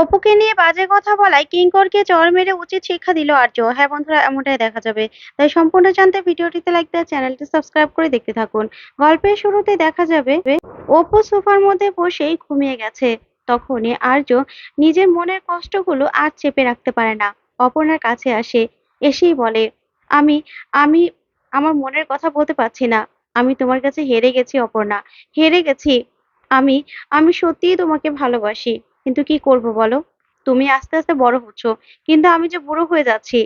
অপুকে নিয়ে বাজে কথা বলায় কিঙ্করকে চর মেরে উচিত শিক্ষা দিল আর্য। হ্যাঁ বন্ধুরা, এমনটাই দেখা যাবে। তাই সম্পূর্ণ জানতে ভিডিওটিতে লাইক দেওয়া, চ্যানেলটি সাবস্ক্রাইব করে দেখতে থাকুন। গল্পের শুরুতে দেখা যাবে, অপু সোফার মধ্যে বসেই ঘুমিয়ে গেছে। তখনই আর্য নিজের মনের কষ্টগুলো আর চেপে রাখতে পারে না। অপর্ণার কাছে আসে, এসেই বলে, আমি আমি আমার মনের কথা বলতে পারছি না। আমি তোমার কাছে হেরে গেছি অপর্ণা। হেরে গেছি। আমি আমি সত্যিই তোমাকে ভালোবাসি। কিন্তু কি করব বলো? তুমি আস্তে আস্তে বড় হচ্ছ, কিন্তু আমি যে বুড়ো হয়ে যাচ্ছি,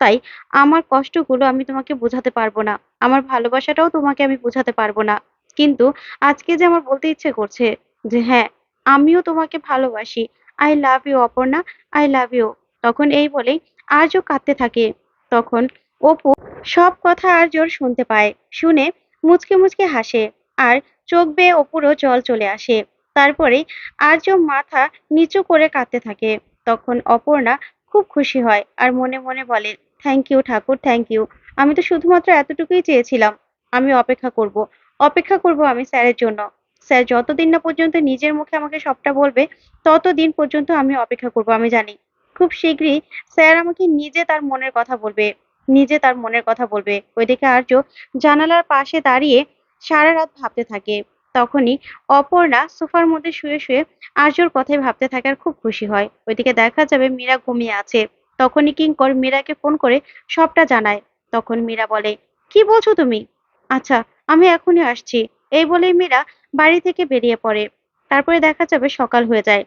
তাই আমার কষ্টগুলো আমি তোমাকে বোঝাতে পারব না। আমার ভালোবাসাটাও তোমাকে আমি বোঝাতে পারব না। কিন্তু আজকে যে আমার বলতে ইচ্ছে করছে যে হ্যাঁ আমিও তোমাকে ভালোবাসি I love you Aparna I love you তখন এই বলেই আর্য কাঁদতে থাকে। তখন অপু সব কথা আর্যর শুনতে পায়, শুনে মুচকে মুচকে হাসে, আর চোখ বেয়ে অপুরও জল চলে আসে। তারপরে আর্য মাথা নিচু করে কাঁদতে থাকে। তখন অপর্ণা খুব খুশি হয় আর মনে মনে বলে থ্যাংক ইউ ঠাকুর থ্যাংক ইউ আমি তো শুধুমাত্র এতটুকুই চেয়েছিলাম। আমি অপেক্ষা করব। অপেক্ষা করব আমি স্যারের জন্য। স্যার যতদিন না পর্যন্ত নিজের মুখে আমাকে সবটা বলবে, ততদিন পর্যন্ত আমি অপেক্ষা করব, আমি জানি। খুব শীঘ্রই স্যার আমাকে নিজে তার মনের কথা বলবে। নিজে তার মনের কথা বলবে। ওইদিকে আর্য জানালার পাশে দাঁড়িয়ে সারা রাত ভাবতে থাকে। তখনই অপর্ণা সোফার মধ্যে শুয়ে শুয়ে আর্যর কথাই ভাবতে থাকে আর খুব খুশি হয়। ওইদিকে দেখা যাবে মীরা ঘুমিয়ে আছে। তখনই কিঙ্কর মীরাকে ফোন করে সবটা জানায়। তখন মীরা বলে, কি বলছো তুমি? আচ্ছা আমি এখনই আসছি। এই বলেই মীরা বাড়ি থেকে বেরিয়ে পড়ে। তারপরে দেখা যাবে সকাল হয়ে যায়।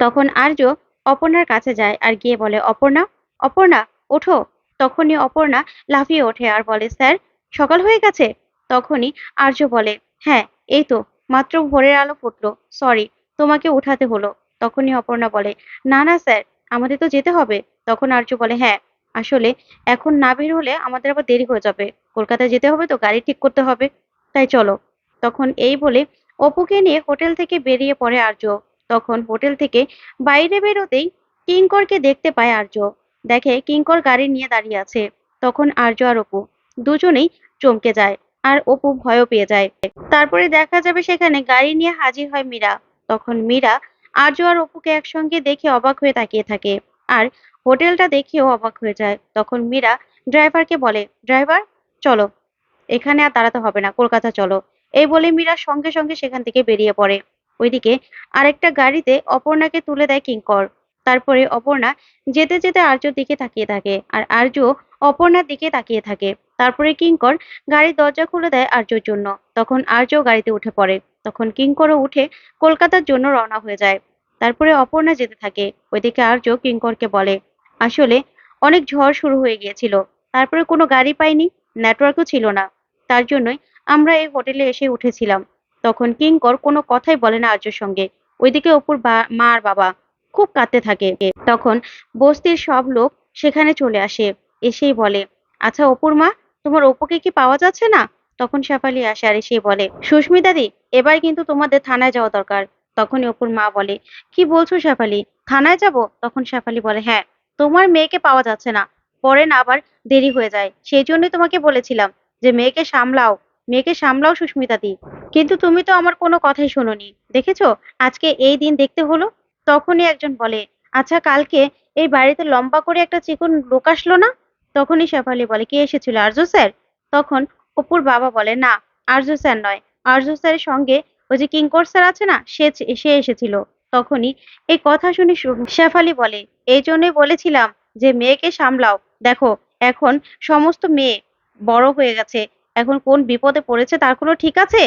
তখন আর্য অপর্ণার কাছে যায় আর গিয়ে বলে, অপর্ণা অপর্ণা, ওঠো। তখনই অপর্ণা লাফিয়ে ওঠে আর বলে, স্যার, সকাল হয়ে গেছে? তখনই আর্য বলে হ্যাঁ এই তো, মাত্র ভোরের আলো ফুটলো। সরি তোমাকে উঠাতে হলো। তখনই অপর্ণা বলে, না না স্যার, আমাদের তো যেতে হবে। তখন আর্য বলে হ্যাঁ আসলে এখন না বের হলে আমাদের আবার দেরি হয়ে যাবে। কলকাতায় যেতে হবে তো, গাড়ি ঠিক করতে হবে। তাই চলো। তখন এই বলে অপুকে নিয়ে হোটেল থেকে বেরিয়ে পড়ে আর্য তখন হোটেল থেকে বাইরে বেরোতেই কিঙ্করকে দেখতে পায় আর্য দেখে কিঙ্কর গাড়ি নিয়ে দাঁড়িয়ে আছে। তখন আর্য আর অপু দুজনেই চমকে যায়। আর অপু ভয়ও পেয়ে যায়। তারপরে দেখা যাবে সেখানে গাড়ি নিয়ে হাজির হয় মীরা। তখন মীরা আর্য আর অপুকে একসঙ্গে দেখে অবাক হয়ে তাকিয়ে থাকে। আর হোটেলটা দেখেও অবাক হয়ে যায়। তখন মীরা ড্রাইভারকে বলে, ড্রাইভার, চলো। এখানে আর দাঁড়াতে হবে না, কলকাতা চলো। এই বলে মীরা সঙ্গে সঙ্গে সেখান থেকে বেরিয়ে পড়ে। ওইদিকে আরেকটা গাড়িতে অপর্ণাকে তুলে দেয় কিঙ্কর। তারপরে অপর্ণা যেতে যেতে আর্যর দিকে তাকিয়ে থাকে। আর আর্য অপর্ণার দিকে তাকিয়ে থাকে। তারপরে কিঙ্কর গাড়ির দরজা খুলে দেয় আর্যর জন্য। তখন আর্য গাড়িতে উঠে পড়ে। তখন কিঙ্করও উঠে কলকাতার জন্য রওনা হয়ে যায়। তারপরে অপর্ণা যেতে থাকে। ওইদিকে আর্য কিঙ্করকে বলে, আসলে অনেক ঝড় শুরু হয়ে গিয়েছিল। তারপরে কোনো গাড়ি পাইনি নেটওয়ার্কও ছিল না। তার জন্যই আমরা এই হোটেলে এসে উঠেছিলাম। তখন কিঙ্কর কোনো কথাই বলে না আর্যর সঙ্গে। ওইদিকে অপুর মা আর বাবা খুব কাঁদতে থাকে। তখন বস্তির সব লোক সেখানে চলে আসে। এসেই বলে আচ্ছা অপুর মা তোমার অপুকে কি পাওয়া যাচ্ছে না? তখন শেফালি আসে আর এসে বলে, সুস্মিতা দি, এবার কিন্তু তোমাদের থানায় যাওয়া দরকার। তখনই অপুর মা বলে, কি বলছো শেফালি? থানায় যাব? তখন শেফালি বলে হ্যাঁ তোমার মেয়েকে পাওয়া যাচ্ছে না। পরে না আবার দেরি হয়ে যায়। সেই জন্যই তোমাকে বলেছিলাম যে, মেয়েকে সামলাও মেয়েকে সামলাও সুস্মিতা দি। কিন্তু তুমি তো আমার কোনো কথাই শোনোনি। দেখেছ? আজকে এই দিন দেখতে হলো। তখনই একজন বলে আচ্ছা কালকে এই বাড়িতে লম্বা করে একটা চিকন লোক আসলো না? তখনই শেফালি বলে, কে এসেছিল আর্য স্যার? তখন অপুর বাবা বলে, না, আরজু স্যার নয়। আরজু স্যারের সঙ্গে ওই যে কিঙ্কর স্যার আছে না, সে সে এসেছিল। তখনই এই কথা শুনে শেফালি বলে, এই জন্যই বলেছিলাম যে মেয়েকে সামলাও। দেখো, এখন সমস্ত মেয়ে বড় হয়ে গেছে। এখন কোন বিপদে পড়েছে তার কোনো ঠিক আছে?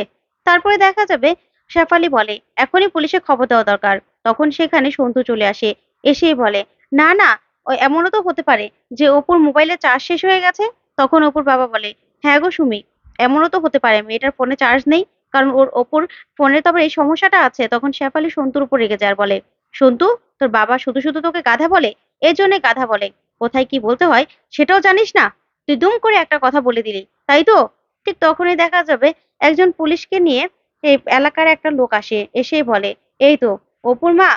তারপরে দেখা যাবে, শেফালি বলে, এখনই পুলিশে খবর দেওয়া দরকার। তখন সেখানে সন্তু চলে আসে, এসেই বলে, না না এমনও তো হতে পারে যে অপুর মোবাইলে চার্জ শেষ হয়ে গেছে, তখন অপুর বাবা বলে হ্যাঁ গো সুমি, এমনও তো হতে পারে, মেয়েটার ফোনে চার্জ নেই। কারণ ওর, অপুর ফোনে তো আবার এই সমস্যাটা আছে, তখন শেফালি সন্তুর উপর রেগে যায় বলে, সন্তু, তোর বাবা শুধু শুধু তোকে গাধা বলে? এই জন্যে গাধা বলে। কোথায় কি বলতে হয় সেটাও জানিস না? তুই দুম করে একটা কথা বলে দিলি, তাই তো? ঠিক তখনই দেখা যাবে, একজন পুলিশকে নিয়ে এই এলাকার একটা লোক আসে, এসে বলে, এই তো অপুর মা,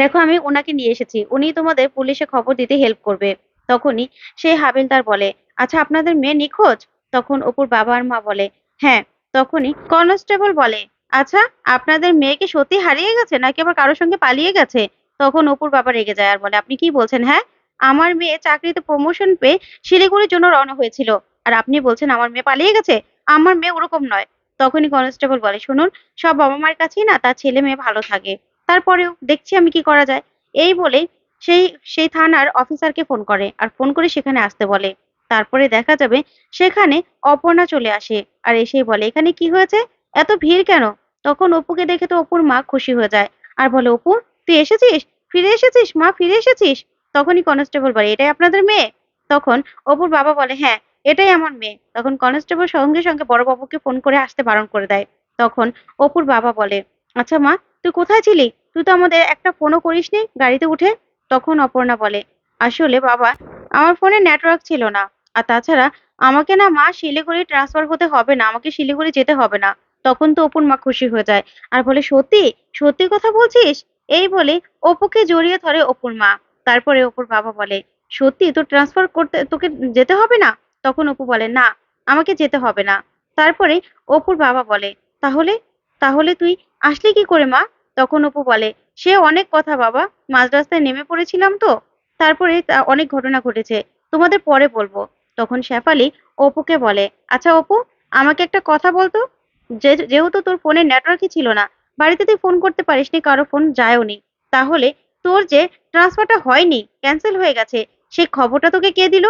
দেখো আমি ওনাকে নিয়ে এসেছি। উনি তোমাদের পুলিশে খবর দিতে হেল্প করবে। তখনই সেই হাবিলদার বলে আচ্ছা আপনাদের মেয়ে নিখোঁজ? তখন অপুর বাবা আর মা বলে হ্যাঁ। তখনই কনস্টেবল বলে আচ্ছা আপনাদের মেয়ে কি সত্যি হারিয়ে গেছে নাকি আবার কারোর সঙ্গে পালিয়ে গেছে? তখন অপুর বাবা রেগে যায় আর বলে, আপনি কি বলছেন হ্যাঁ? আমার মেয়ে চাকরিতে প্রমোশন পেয়ে শিলিগুড়ির জন্য রওনা হয়েছিল। আর আপনি বলছেন আমার মেয়ে পালিয়ে গেছে? আমার মেয়ে ওরকম নয়। তখনই কনস্টেবল বলে, শুনুন, সব বাবা মায়ের কাছেই না, তার ছেলে মেয়ে ভালো থাকে। তারপরেও দেখছি আমি কি করা যায়। এই বলে সেই সেই থানার অফিসারকে ফোন করে আর ফোন করে সেখানে আসতে বলে। তারপরে দেখা যাবে সেখানে অপর্ণা চলে আসে আর এসেই বলে, এখানে কি হয়েছে? এত ভিড় কেন? তখন অপুকে দেখে তো অপুর মা খুশি হয়ে যায় আর বলে, অপু, তুই এসেছিস? ফিরে এসেছিস? মা, ফিরে এসেছিস? তখনই কনস্টেবল বলে, এটাই আপনাদের মেয়ে? তখন অপুর বাবা বলে হ্যাঁ এটাই আমার মেয়ে। তখন কনস্টেবল সঙ্গে সঙ্গে বড় বাবুকে ফোন করে আসতে বারণ করে দেয়। তখন অপুর বাবা বলে আচ্ছা মা তুই কোথায় ছিলি? তুই তো আমাদের একটা ফোনও করিসনি গাড়িতে উঠে তখন অপর্ণা বলে, আসলে বাবা, আমার ফোনে নেটওয়ার্ক ছিল না। আর তাছাড়া আমাকে না মা শিলিগুড়ি ট্রান্সফার হতে হবে না, আমাকে শিলিগুড়ি যেতে হবে না। তখন তো অপুর মা খুশি হয়ে যায় আর বলে, সত্যি? সত্যি কথা বলছিস? এই বলে অপুকে জড়িয়ে ধরে অপুর মা। তারপরে অপুর বাবা বলে, সত্যি তো ট্রান্সফার করতে তোকে যেতে হবে না? তখন অপু বলে, না, আমাকে যেতে হবে না। তারপরে অপুর বাবা বলে, তাহলে? তাহলে তুই আসলি কি করে মা? তখন অপু বলে, সে অনেক কথা বাবা, মাঝ রাস্তায় নেমে পড়েছিলাম তো। তারপরে তা অনেক ঘটনা ঘটেছে, তোমাদের পরে বলব। তখন শেফালি অপুকে বলে আচ্ছা অপু, আমাকে একটা কথা বলতো? যেহেতু তোর ফোনে নেটওয়ার্কই ছিল না, বাড়িতে তুই ফোন করতে পারিসনি, কারও ফোন যায়ওনি তাহলে তোর যে ট্রান্সফারটা হয়নি, ক্যান্সেল হয়ে গেছে সেই খবরটা তোকে কে দিল?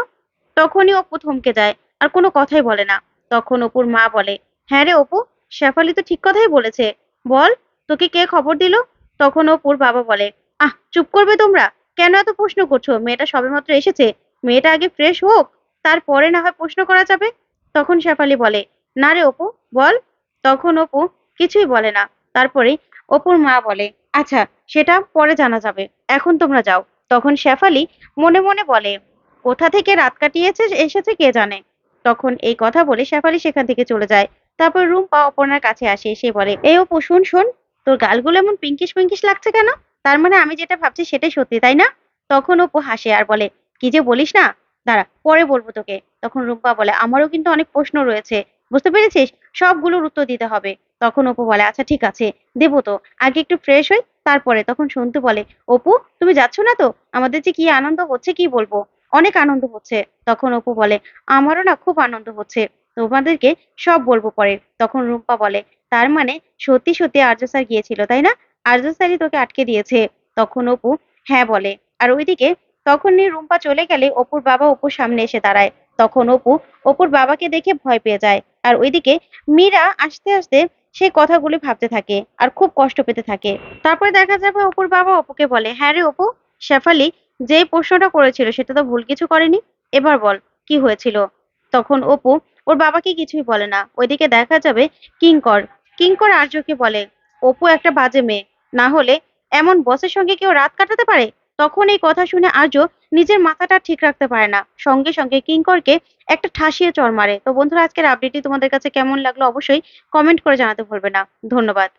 তখনই অপু থমকে যায় আর কোনো কথাই বলে না। তখন অপুর মা বলে হ্যাঁ রে অপু শেফালি তো ঠিক কথাই বলেছে। বল তোকে কে খবর দিল? তখন অপুর বাবা বলে, আহ, চুপ করবে তোমরা? কেন এত প্রশ্ন করছ? মেয়েটা সবেমাত্র এসেছে। মেয়েটা আগে ফ্রেশ হোক, তারপরে না হয় প্রশ্ন করা যাবে? তখন শেফালি বলে, না রে অপু, বল। তখন অপু কিছুই বলে না। তারপরে অপুর মা বলে আচ্ছা সেটা পরে জানা যাবে। এখন তোমরা যাও। তখন শেফালি মনে মনে বলে, কোথা থেকে রাত কাটিয়েছে, এসেছে কে জানে? তখন এই কথা বলে শেফালি সেখান থেকে চলে যায়। তারপর রুম্পা অপর্ণার কাছে আসে। এসে বলে, এই অপু, শোন শোন। তোর গালগুলো এমন পিঙ্কিশ পিঙ্কিশ লাগছে কেন? তার মানে আমি যেটা ভাবছি সেটাই সত্যি, তাই না? তখন অপু হাসে আর বলে, কি যে বলিস না? দাঁড়া, পরে বলব তোকে। তখন রুম্পা বলে, আমারও কিন্তু অনেক প্রশ্ন রয়েছে, বুঝতে পেরেছিস? সবগুলোর উত্তর দিতে হবে। তখন অপু বলে আচ্ছা ঠিক আছে, দেবো তো। আগে একটু ফ্রেশ হই, তারপরে। তখন সন্তু বলে, অপু, তুমি যাচ্ছ না তো? আমাদের যে কি আনন্দ হচ্ছে কি বলব? অনেক আনন্দ হচ্ছে। তখন অপু বলে, আমারও না খুব আনন্দ হচ্ছে। তোমাদেরকে সব বলব পরে। তখন রুম্পা বলে, তার মানে সত্যি সত্যি আর্য স্যার গিয়েছিল, তাই না? আর্য স্যারই তোকে আটকে দিয়েছে। তখন অপু হ্যাঁ বলে। আর ওইদিকে তখনই রুম্পা চলে গেলে অপুর বাবা অপুর সামনে এসে দাঁড়ায়। তখন অপু অপুর বাবাকে দেখে ভয় পেয়ে যায়। আর ওইদিকে মীরা আস্তে আস্তে সেই কথাগুলি ভাবতে থাকে আর খুব কষ্ট পেতে থাকে। তারপরে দেখা যাবে অপুর বাবা অপুকে বলে হ্যাঁ রে অপু, শেফালি যে প্রশ্নটা করেছিল সেটা তো ভুল কিছু করেনি। এবার বল, কি হয়েছিল? তখন অপু ওর বাবাকে কিছুই বলে না। ওইদিকে দেখা যাবে কিঙ্কর। কিঙ্কর আর্যকে বলে, অপু একটা বাজে মেয়ে। না হলে এমন বসের সঙ্গে কেউ রাত কাটাতে পারে? তখন এই কথা শুনে আর্য নিজের মাথাটা ঠিক রাখতে পারে না। সঙ্গে সঙ্গে কিঙ্করকে একটা ঠাসিয়ে চড় মারে। তো বন্ধুরা, আজকের আপডেটটি তোমাদের কাছে কেমন লাগল অবশ্যই কমেন্ট করে জানাতে ভুলবে না। ধন্যবাদ।